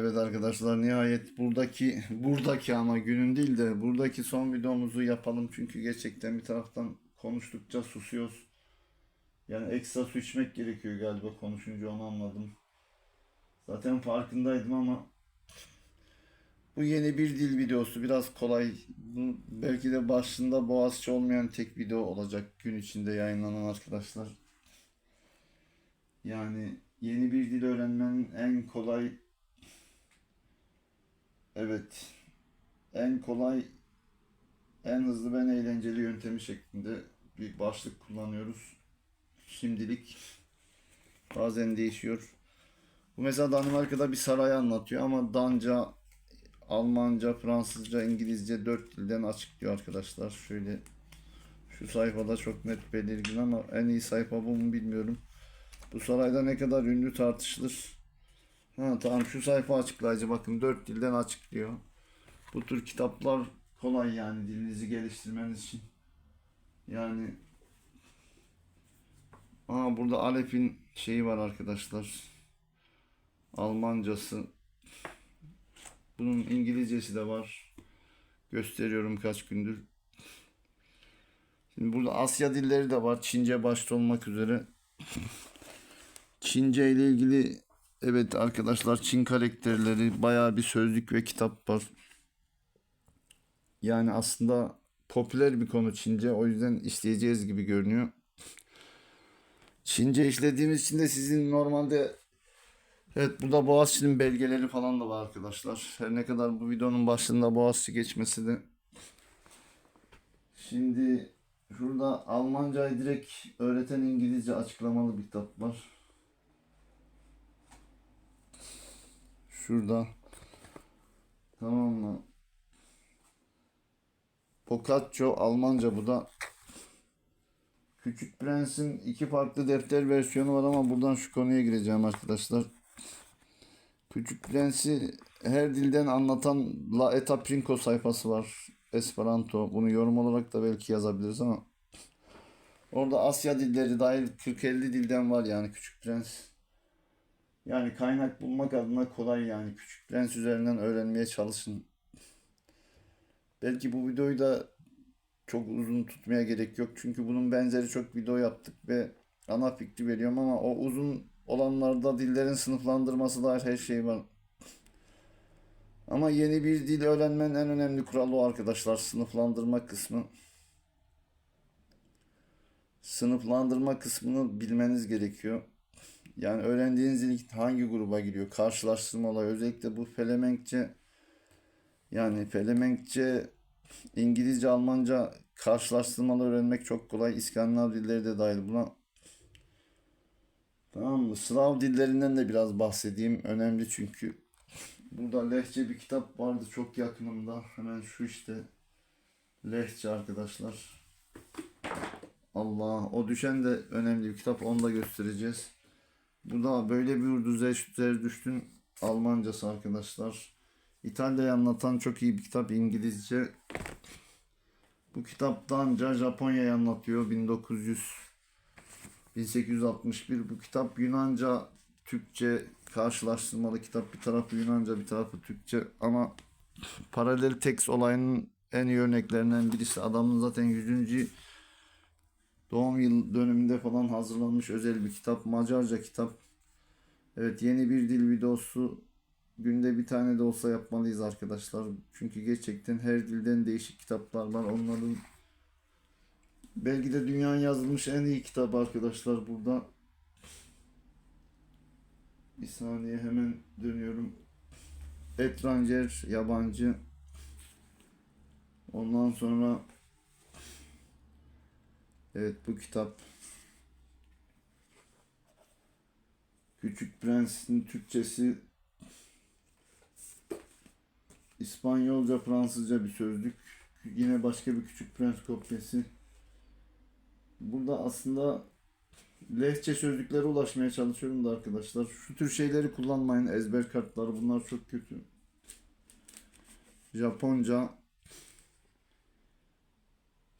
Evet arkadaşlar nihayet buradaki buradaki ama günün değil de buradaki son videomuzu yapalım çünkü gerçekten bir taraftan konuştukça susuyoruz. Yani ekstra su içmek gerekiyor galiba konuşunca onu anladım. Zaten farkındaydım ama bu yeni bir dil videosu biraz kolay. Belki de başında Boğaziçi olmayan tek video olacak gün içinde yayınlanan arkadaşlar. Yani yeni bir dil öğrenmenin en kolay Evet. En kolay, en hızlı ve en eğlenceli yöntemi şeklinde bir başlık kullanıyoruz. Şimdilik bazen değişiyor. Bu mesela Danimarka'da bir saray anlatıyor ama Danca, Almanca, Fransızca, İngilizce dört dilden açıklıyor arkadaşlar. Şöyle şu sayfada çok net belirgin ama en iyi sayfa bu mu bilmiyorum. Bu sarayda ne kadar ünlü tartışılır. Ha tamam şu sayfa açıklayıcı bakın dört dilden açıklıyor. Bu tür kitaplar kolay yani dilinizi geliştirmeniz için. Yani Aa burada Alep'in şeyi var arkadaşlar. Almancası. Bunun İngilizcesi de var. Gösteriyorum kaç gündür. Şimdi burada Asya dilleri de var. Çince başta olmak üzere. Çince ile ilgili evet arkadaşlar Çin karakterleri bayağı bir sözlük ve kitap var. Yani aslında popüler bir konu Çince. O yüzden işleyeceğiz gibi görünüyor. Çince işlediğimiz için de sizin normalde Evet burada Boğaziçi'nin belgeleri falan da var arkadaşlar. Her ne kadar bu videonun başında Boğaziçi geçmesi de. Şimdi şurada Almancayı direkt öğreten İngilizce açıklamalı bir kitap var. Şurada. Tamam mı? Boccaccio Almanca bu da. Küçük Prens'in iki farklı defter versiyonu var ama buradan şu konuya gireceğim arkadaşlar. Küçük Prens'i her dilden anlatan La Eta Princo sayfası var. Esperanto. Bunu yorum olarak da belki yazabiliriz ama orada Asya dilleri dahil 40-50 dilden var yani Küçük Prens. Yani kaynak bulmak adına kolay yani. Küçük Prens üzerinden öğrenmeye çalışın. Belki bu videoyu da çok uzun tutmaya gerek yok. Çünkü bunun benzeri çok video yaptık ve ana fikri veriyorum ama o uzun olanlarda dillerin sınıflandırması dair her şey var. Ama yeni bir dil öğrenmenin en önemli kuralı o arkadaşlar. Sınıflandırma kısmı. Sınıflandırma kısmını bilmeniz gerekiyor. Yani öğrendiğiniz dil hangi gruba giriyor? Karşılaştırma olayı. Özellikle bu Felemenkçe yani Felemenkçe İngilizce, Almanca karşılaştırmalı öğrenmek çok kolay. İskandinav dilleri de dahil buna. Tamam mı? Slav dillerinden de biraz bahsedeyim. Önemli çünkü. Burada lehçe bir kitap vardı çok yakınımda. Hemen şu işte. Lehçe arkadaşlar. Allah. O düşen de önemli bir kitap. Onu da göstereceğiz. Bu da böyle bir urdu Zerdüşt'ün Almancası arkadaşlar. İtalya'yı anlatan çok iyi bir kitap İngilizce. Bu kitapta anca Japonya'yı anlatıyor 1900 1861 bu kitap Yunanca Türkçe karşılaştırmalı kitap bir tarafı Yunanca bir tarafı Türkçe ama paralel tekst olayının en iyi örneklerinden birisi adamın zaten 100. doğum yıl dönümünde falan hazırlanmış özel bir kitap Macarca kitap evet yeni bir dil videosu günde bir tane de olsa yapmalıyız arkadaşlar çünkü gerçekten her dilden değişik kitaplar var onların Belki de dünyanın yazılmış en iyi kitabı arkadaşlar burada. Bir saniye hemen dönüyorum. Etranger, yabancı. Ondan sonra Evet bu kitap. Küçük Prens'in Türkçesi İspanyolca, Fransızca bir sözlük. Yine başka bir Küçük Prens kopyası. Burada aslında lehçe sözlüklere ulaşmaya çalışıyorum da arkadaşlar. Şu tür şeyleri kullanmayın. Ezber kartları bunlar çok kötü. Japonca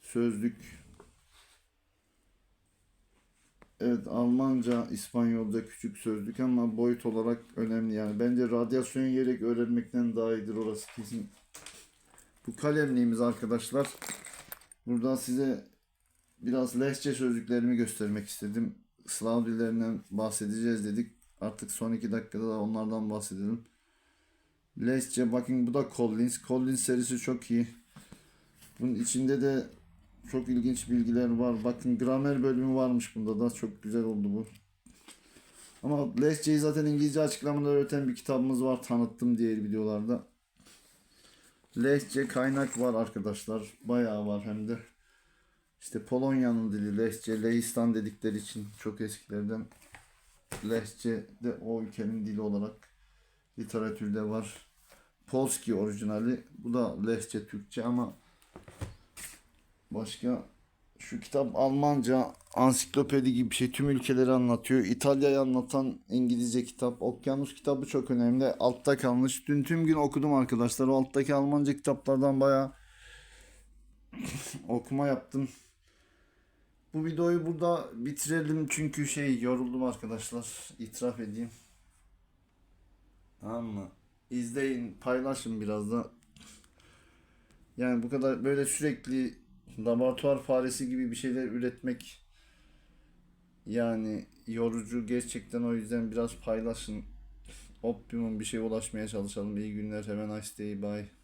sözlük Evet Almanca, İspanyolca küçük sözlük ama boyut olarak önemli yani. Bence radyasyon yiyerek öğrenmekten daha iyidir orası kesin. Bu kalemliğimiz arkadaşlar. Burada size biraz lehçe sözlüklerimi göstermek istedim. Slav dillerinden bahsedeceğiz dedik. Artık son iki dakikada da onlardan bahsedelim. Lehçe bakın bu da Collins. Collins serisi çok iyi. Bunun içinde de çok ilginç bilgiler var. Bakın gramer bölümü varmış bunda da. Çok güzel oldu bu. Ama Lehçeyi zaten İngilizce açıklamada öğreten bir kitabımız var. Tanıttım diğer videolarda. Lehçe kaynak var arkadaşlar. Bayağı var hem de. İşte Polonya'nın dili Lehçe, Lehistan dedikleri için çok eskilerden Lehçe de o ülkenin dili olarak literatürde var. Polski orijinali. Bu da Lehçe Türkçe ama başka şu kitap Almanca ansiklopedi gibi bir şey. Tüm ülkeleri anlatıyor. İtalya'yı anlatan İngilizce kitap. Okyanus kitabı çok önemli. Altta kalmış. Dün tüm gün okudum arkadaşlar. O alttaki Almanca kitaplardan bayağı okuma yaptım. Bu videoyu burada bitirelim çünkü şey yoruldum arkadaşlar. İtiraf edeyim. Tamam mı? İzleyin, paylaşın biraz da. Yani bu kadar böyle sürekli laboratuvar faresi gibi bir şeyler üretmek yani yorucu gerçekten o yüzden biraz paylaşın. Optimum bir şeye ulaşmaya çalışalım. İyi günler. Hemen day. Bye.